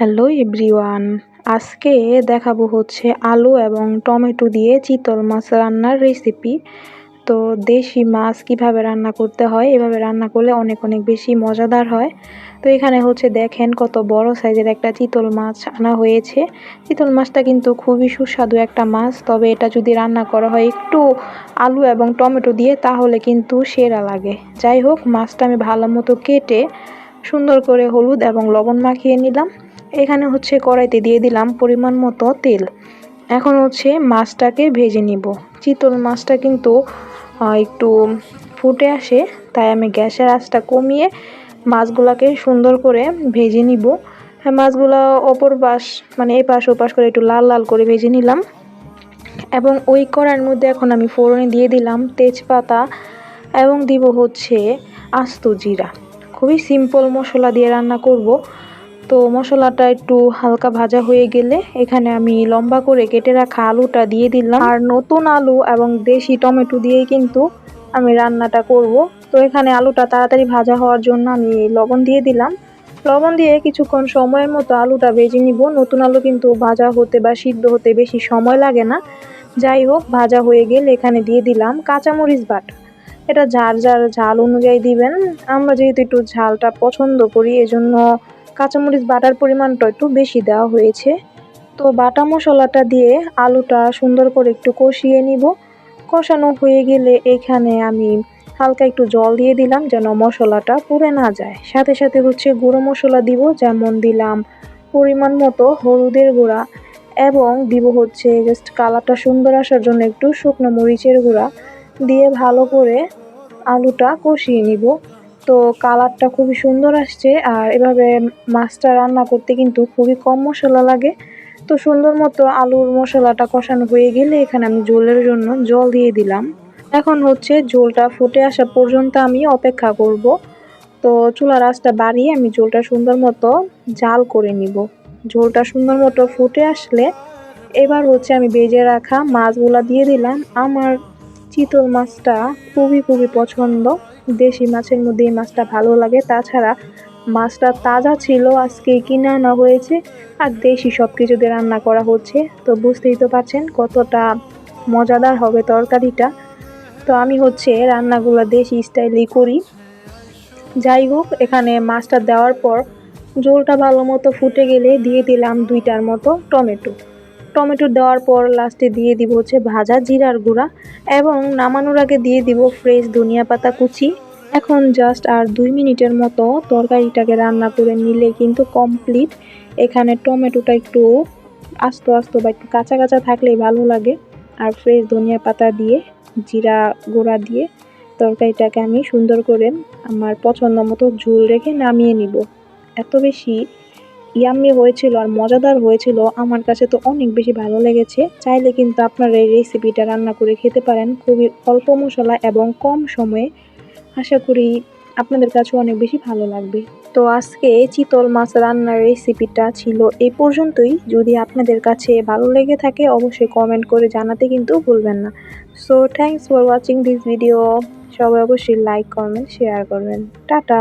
Hello everyone, আজকে দেখাবো হচ্ছে আলু এবং টমেটো দিয়ে চিতল মাছ রান্নার রেসিপি। তো দেশি মাছ কীভাবে রান্না করতে হয়, এভাবে রান্না করলে অনেক অনেক বেশি মজাদার হয়। তো এখানে হচ্ছে দেখেন কত বড় সাইজের একটা চিতল মাছ আনা হয়েছে। চিতল মাছটা কিন্তু খুবই সুস্বাদু একটা মাছ, তবে এটা যদি রান্না করা হয় একটু আলু এবং টমেটো দিয়ে, তাহলে কিন্তু সেরা লাগে। যাই হোক, মাছটা আমি ভালো মতো কেটে সুন্দর করে হলুদ এবং লবণ মাখিয়ে নিলাম। এখানে হচ্ছে কড়াইতে দিয়ে দিলাম পরিমাণ মতো তেল। এখন হচ্ছে মাছটাকে ভেজে নিব। চিতল মাছটা কিন্তু একটু ফুটে আসে, তাই আমি গ্যাসের আঁচটা কমিয়ে মাছগুলাকে সুন্দর করে ভেজে নিব। হ্যাঁ মাছগুলো অপর পাশ মানে এ পাশ ও পাশ করে একটু লাল লাল করে ভেজে নিলাম। এবং ওই কড়ার মধ্যে এখন আমি ফোড়নে দিয়ে দিলাম তেজপাতা এবং দিব হচ্ছে আস্ত জিরা। খুবই সিম্পল মশলা দিয়ে রান্না করব। তো মশলাটা একটু হালকা ভাজা হয়ে গেলে এখানে আমি লম্বা করে কেটে রাখা আলুটা দিয়ে দিলাম। আর নতুন আলু এবং দেশি টমেটো দিয়েই কিন্তু আমি রান্নাটা করব। তো এখানে আলুটা তাড়াতাড়ি ভাজা হওয়ার জন্য আমি লবণ দিয়ে দিলাম। লবণ দিয়ে কিছুক্ষণ সময়ের মতো আলুটা ভেজে নিব। নতুন আলু কিন্তু ভাজা হতে বা সিদ্ধ হতে বেশি সময় লাগে না। যাই হোক, ভাজা হয়ে গেলে এখানে দিয়ে দিলাম কাঁচামরিচ বাটা। এটা যার যার ঝাল অনুযায়ী দিবেন। আমরা যেহেতু একটু ঝালটা পছন্দ করি, এজন্য কাঁচামরিচ বাটার পরিমাণটা একটু বেশি দেওয়া হয়েছে। তো বাটা মশলাটা দিয়ে আলুটা সুন্দর করে একটু কষিয়ে নিব। কষানো হয়ে গেলে এখানে আমি হালকা একটু জল দিয়ে দিলাম যেন মশলাটা পুড়ে না যায়। সাথে সাথে হচ্ছে গুঁড়ো মশলা দিব, যেমন দিলাম পরিমাণ মতো হলুদের গুঁড়া এবং দিব হচ্ছে জাস্ট কালারটা সুন্দর আসার জন্য একটু শুকনো মরিচের গুঁড়া। দিয়ে ভালো করে আলুটা কষিয়ে নিব। তো কালারটা খুবই সুন্দর আসছে আর এভাবে মাছটা রান্না করতে কিন্তু খুবই কম মশলা লাগে। তো সুন্দর মতো আলুর মশলাটা কষানো হয়ে গেলে এখানে আমি ঝোলের জন্য জল দিয়ে দিলাম। এখন হচ্ছে ঝোলটা ফুটে আসা পর্যন্ত আমি অপেক্ষা করব। তো চুলার আঁচটা বাড়িয়ে আমি ঝোলটা সুন্দর মতো জাল করে নিব। ঝোলটা সুন্দর মতো ফুটে আসলে এবার হচ্ছে আমি বেজে রাখা মাছগুলা দিয়ে দিলাম। আমার চিতল মাছটা খুবই খুবই পছন্দ। দেশি মাছের মধ্যে এই মাছটা ভালো লাগে। তাছাড়া মাছটা তাজা ছিল, আজকে কিনে আনা হয়েছে আর দেশি সব কিছু দিয়ে রান্না করা হচ্ছে। তো বুঝতেই তো পারছেন কতটা মজাদার হবে তরকারিটা। তো আমি হচ্ছে রান্নাগুলো দেশি স্টাইলেই করি। যাই হোক, এখানে মাছটা দেওয়ার পর ঝোলটা ভালো মতো ফুটে গেলে দিয়ে দিলাম দুইটার মতো টমেটো। টমেটো দেওয়ার পর লাস্টে দিয়ে দিব হচ্ছে ভাজা জিরার গুঁড়া এবং নামানোর আগে দিয়ে দিব ফ্রেশ ধনিয়া পাতা কুচি। এখন জাস্ট আর দুই মিনিটের মতো তরকারিটাকে রান্না করে নিলে কিন্তু কমপ্লিট এখানে টমেটোটা একটু আস্ত আস্ত বা একটু কাঁচা কাঁচা থাকলেই ভালো লাগে। আর ফ্রেশ ধনিয়া পাতা দিয়ে, জিরা গুঁড়া দিয়ে তরকারিটাকে আমি সুন্দর করে আমার পছন্দ মতো ঝোল রেখে নামিয়ে নিব। এত বেশি ইয়াম্মি হয়েছিল আর মজাদার হয়েছিল। আমার কাছে তো অনেক বেশি ভালো লেগেছে। চাইলে কিন্তু আপনারা এই রেসিপিটা রান্না করে খেতে পারেন। খুবই অল্প মশলা এবং কম সময়ে। আশা করি আপনাদের কাছে অনেক বেশি ভালো লাগবে। তো আজকে চিতল মাছ রান্নার রেসিপিটা ছিল এই পর্যন্তই। যদি আপনাদের কাছে ভালো লেগে থাকে, অবশ্যই কমেন্ট করে জানাতে কিন্তু ভুলবেন না। So thanks for watching this video সবাই অবশ্যই লাইক করবেন শেয়ার করবেন। টাটা!